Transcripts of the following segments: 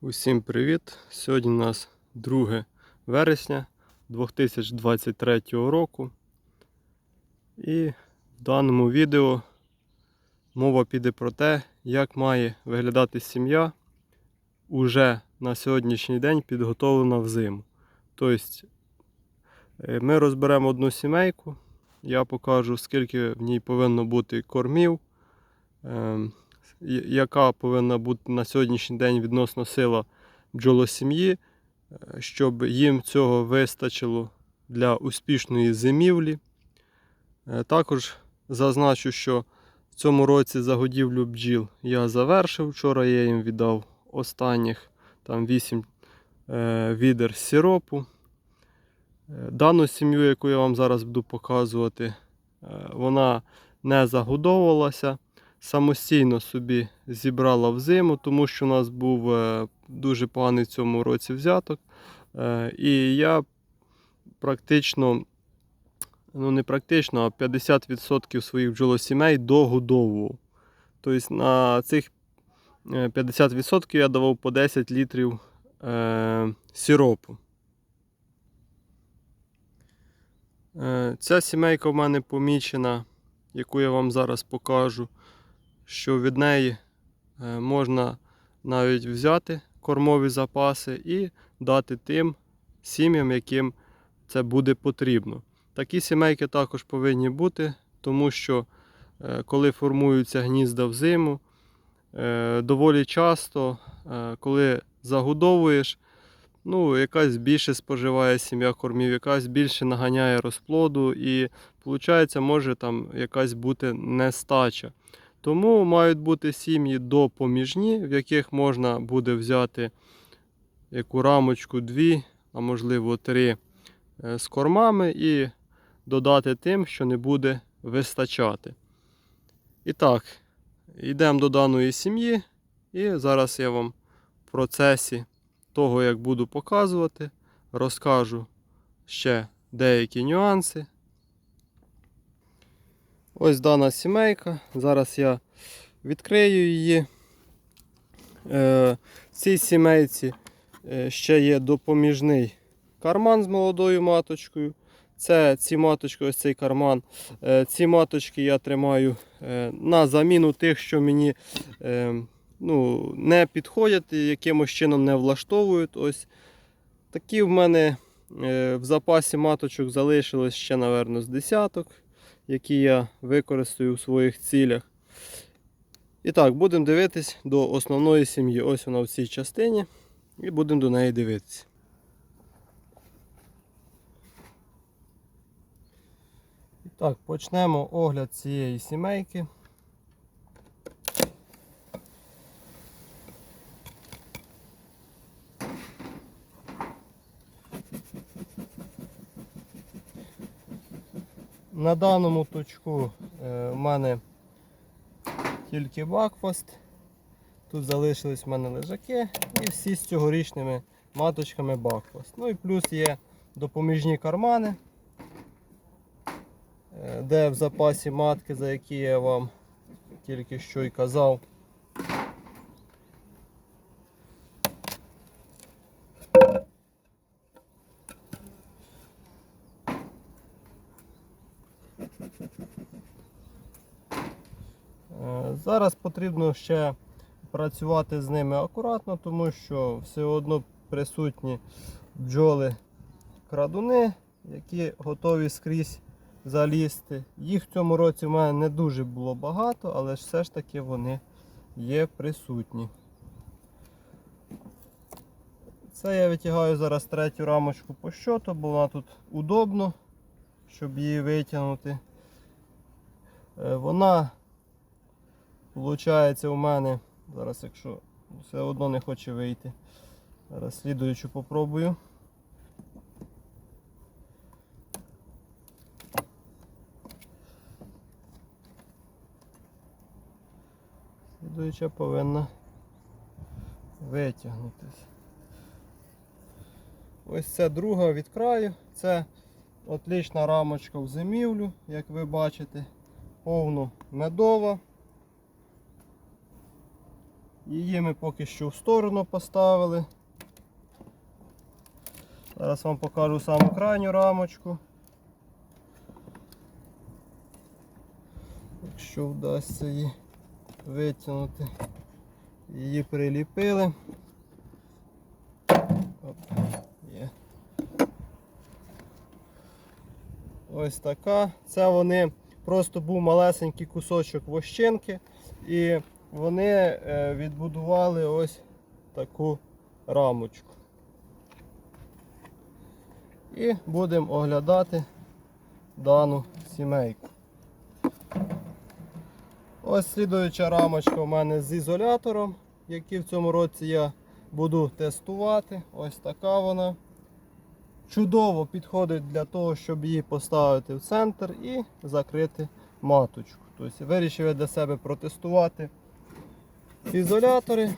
Усім привіт! Сьогодні у нас 2 вересня 2023 року. І в даному відео мова піде про те, як має виглядати сім'я уже на сьогоднішній день підготовлена в зиму. Тобто е, ми розберемо одну сімейку, я покажу, скільки в ній повинно бути кормів. Яка повинна бути на сьогоднішній день відносно сила бджолосім'ї, е, щоб їм цього вистачило для успішної зимівлі. Е, Також зазначу, що в цьому році загодівлю бджіл я завершив. Вчора я їм віддав останніх там 8 е, відер сиропу. Дану сім'ю, яку я вам зараз буду показувати, вона не загодовувалася самостійно собі зібрала взиму, тому що у нас був е, дуже поганий в цьому році взяток. Е, І я практично, ну не практично, а 50% своїх бджолосімей догодовував. Тобто на цих е, 50% я давав по 10 літрів е, сиропу. Е, Ця сімейка в мене помічена, яку я вам зараз покажу що від неї е, можна навіть взяти кормові запаси і дати тим сім'ям, яким це буде потрібно. Такі сімейки також повинні бути, тому що е, коли формуються гнізда взиму, е, доволі часто, коли загодовуєш, ну, якась більше споживає сім'я кормів, якась більше наганяє розплоду, і виходить, може там якась бути нестача. Тому мають бути сім'ї допоміжні, в яких можна буде взяти яку рамочку, дві, а можливо три е, з кормами і додати тим, що не буде вистачати. І так, йдемо до даної сім'ї, і зараз я вам в процесі того, як буду показувати, розкажу ще деякі нюанси. Ось дана сімейка. Зараз я відкрию її. Е, В цій сімейці е, ще є допоміжний карман з молодою маточкою. Це ці маточки, ось цей карман. Е, Ці маточки я тримаю на заміну тих, що мені ну, не підходять і якимось чином не влаштовують. Ось такі в мене в запасі маточок залишилось ще, напевно, з десяток які я використаю у своїх цілях. І так, будемо дивитись до основної сім'ї. Ось вона в цій частині. І будемо до неї дивитися. І так, почнемо огляд цієї сімейки. На даному точку е, в мене тільки бакфаст. Тут залишились в мене лежаки і всі з цьогорічними маточками бакфаст. Ну і плюс є допоміжні кармани, е, де в запасі матки, за які я вам тільки що й казав. Е, Зараз потрібно ще працювати з ними акуратно, тому що все одно присутні бджоли крадуни, які готові скрізь залізти. Їх в цьому році в мене не дуже було багато, але все ж таки вони є присутні. Це я витягаю зараз третю рамочку по щоту, бо вона тут удобно, щоб її витягнути. Е, Вона Получається у мене, зараз якщо все одно не хоче вийти. Зараз слідуючу попробую. Слідуюча повинна витягнутися. Ось це друга від краю. Це отлічна рамочка в зимівлю, як ви бачите, повну медова. Її ми поки що в сторону поставили. Зараз вам покажу саму крайню рамочку. Якщо вдасться її витягнути. Її приліпили. Оп, є. Ось така. Це вони просто був малесенький кусочок вощинки і вони е, відбудували ось таку рамочку. І будемо оглядати дану сімейку. Ось слідуюча рамочка у мене з ізолятором, який в цьому році я буду тестувати. Ось така вона. Чудово підходить для того, щоб її поставити в центр і закрити маточку. Тобто вирішив я для себе протестувати ізолятори.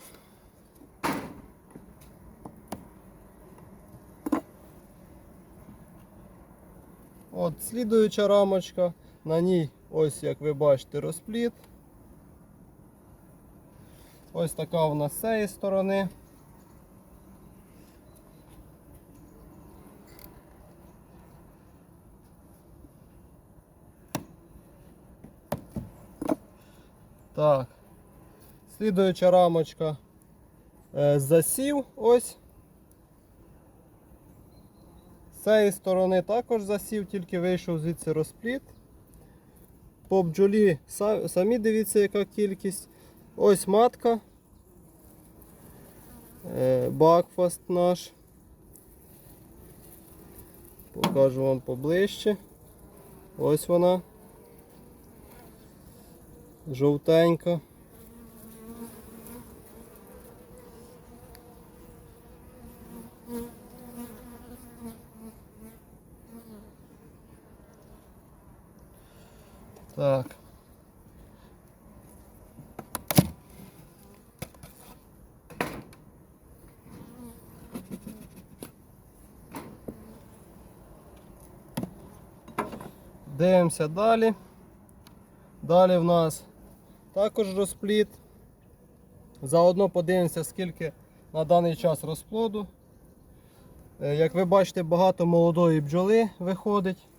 От слідуюча рамочка, на ній ось як ви бачите розпліт. Ось така вона з цієї сторони. Так. Слідуюча рамочка е, засів ось. З цієї сторони також засів, тільки вийшов звідси розпліт. По бджолі самі дивіться, яка кількість. Ось матка. Е, Бакфаст наш. Покажу вам поближче. Ось вона. Жовтенька. Так. Дивимося далі. Далі в нас також розпліт. Заодно подивимося, скільки на даний час розплоду. Е, Як ви бачите, багато молодої бджоли виходить.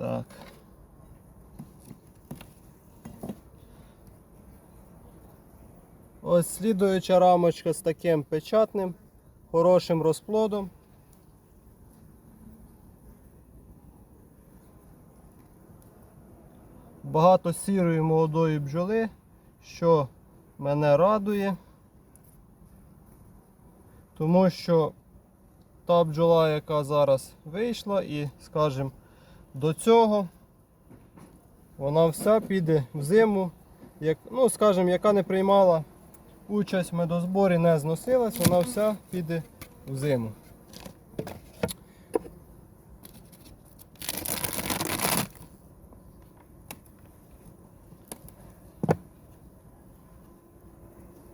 Так. Ось слідуюча рамочка з таким печатним, хорошим розплодом. Багато сірої молодої бджоли, що мене радує, тому що та бджола, яка зараз вийшла, і, скажімо, до цього вона вся піде в зиму, як, ну, скажімо, яка не приймала участь в медозборі, не зносилась, вона вся піде в зиму.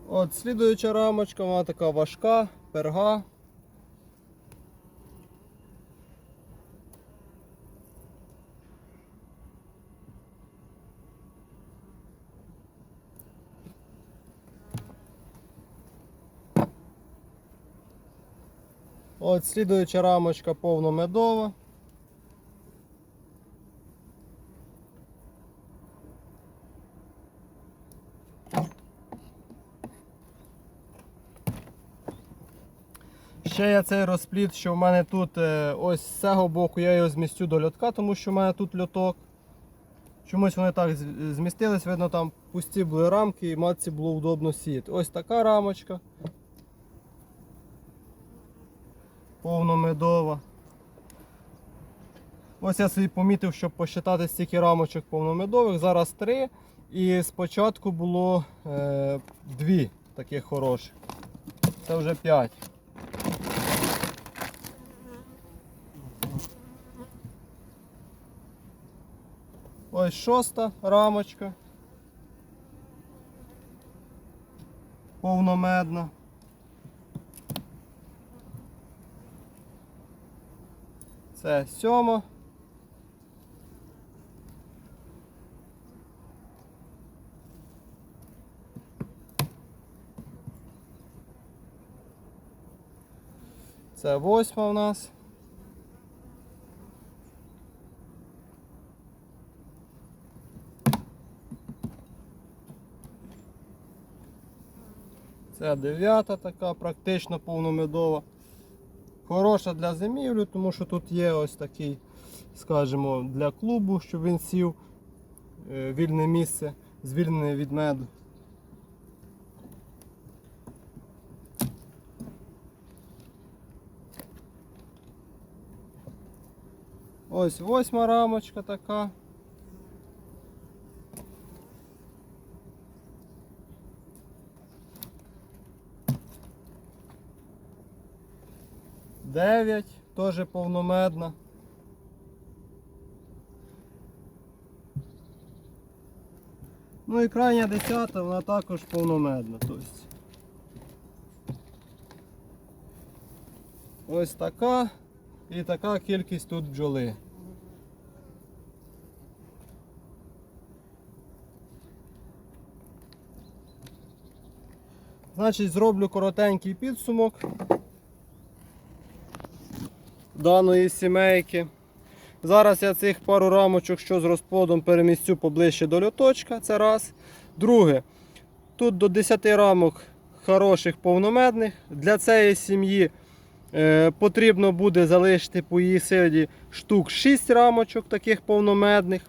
От слідуюча рамочка, вона така важка, перга. От слідуюча рамочка повномедова. Ще є цей розпліт, що в мене тут е, ось з цього боку я його змістю до льотка, тому що в мене тут льоток. Чомусь вони так змістились, видно, там пусті були рамки і матці було удобно сіяти. Ось така рамочка. Повномедова. Ось я собі помітив, щоб посчитати стільки рамочок повномедових. Зараз три. І спочатку було е, дві таких хороших. Це вже п'ять. Ось шоста рамочка. Повномедна. Це сьома. Це восьма у нас. Це дев'ята така, практично повномедова. Хороша для зимівлі, тому що тут є ось такий, скажімо, для клубу, щоб він сів. е, Вільне місце, звільнене від меду. Ось восьма рамочка така. Дев'ять, теж повномедна. Ну і крайня десята, вона також повномедна. Тобто. Ось така і така кількість тут бджоли. Значить, зроблю коротенький підсумок даної сімейки. Зараз я цих пару рамочок, що з розплодом, перемістю поближче до льоточка. Це раз. Друге, тут до 10 рамок хороших повномедних. Для цієї сім'ї е, потрібно буде залишити по її сиді штук 6 рамочок таких повномедних.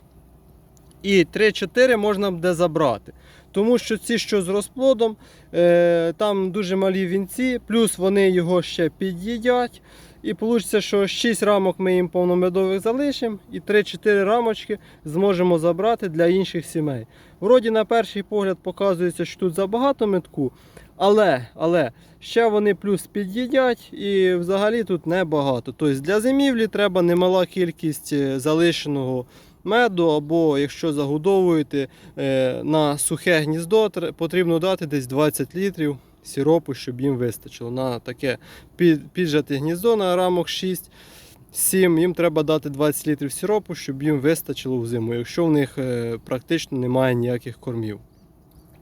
І 3-4 можна буде забрати. Тому що ці, що з розплодом, е, там дуже малі вінці, плюс вони його ще під'їдять. І вийде, що 6 рамок ми їм повномедових залишимо, і 3-4 рамочки зможемо забрати для інших сімей. Вроді на перший погляд показується, що тут забагато метку, але, але ще вони плюс під'їдять і взагалі тут небагато. Тобто для зимівлі треба немала кількість е, залишеного меду, або якщо загодовуєте е, на сухе гніздо, потрібно дати десь 20 літрів сиропу, щоб їм вистачило. На таке піджате гніздо на рамок 6. 7, їм треба дати 20 літрів сиропу, щоб їм вистачило в зиму, якщо в них е, практично немає ніяких кормів.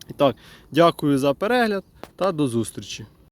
І так, дякую за перегляд та до зустрічі.